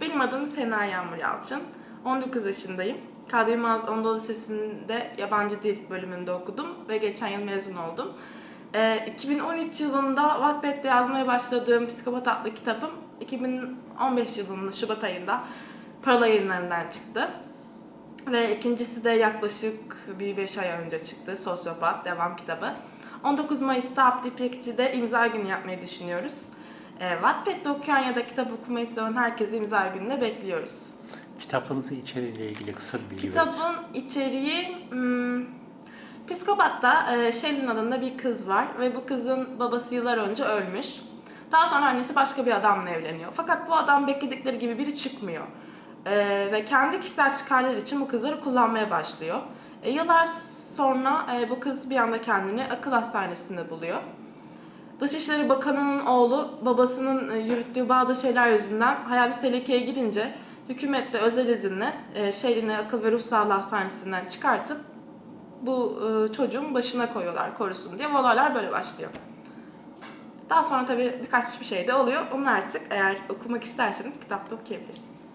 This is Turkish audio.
Benim adım Sena Yağmur Yalçın. 19 yaşındayım. Kadir Yılmaz Anadolu Lisesi'nde yabancı dil bölümünde okudum ve geçen yıl mezun oldum. Ee, 2013 yılında Wattpad'de yazmaya başladığım Psikopat adlı kitabım 2015 yılının Şubat ayında Paralı yayınlarından çıktı. Ve ikincisi de yaklaşık bir 5 ay önce çıktı. Sosyopat devam kitabı. 19 Mayıs'ta Abdi İpekçi'de imza günü yapmayı düşünüyoruz. E, Wattpad'de okuyan ya da kitap okumayı seven herkesi imza gününe bekliyoruz. Kitaplarınızın içeriğiyle ilgili kısa bir bilgi? Kitabın içeriği hmm, Psikopat'ta e, Shelin adında bir kız var ve bu kızın babası yıllar önce ölmüş. Daha sonra annesi başka bir adamla evleniyor. Fakat bu adam bekledikleri gibi biri çıkmıyor. E, ve kendi kişisel çıkarları için bu kızları kullanmaya başlıyor. E, yıllar sonra e, bu kız bir anda kendini akıl hastanesinde buluyor. Dışişleri Bakanı'nın oğlu babasının e, yürüttüğü bazı şeyler yüzünden hayati tehlikeye girince hükümet de özel izinle e, Şehrin'i Akıl ve Ruh Sağlığı Hastanesi'nden çıkartıp bu e, çocuğun başına koyuyorlar korusun diye. Olaylar böyle başlıyor. Daha sonra tabii birkaç bir şey de oluyor. Onu artık eğer okumak isterseniz kitapta okuyabilirsiniz.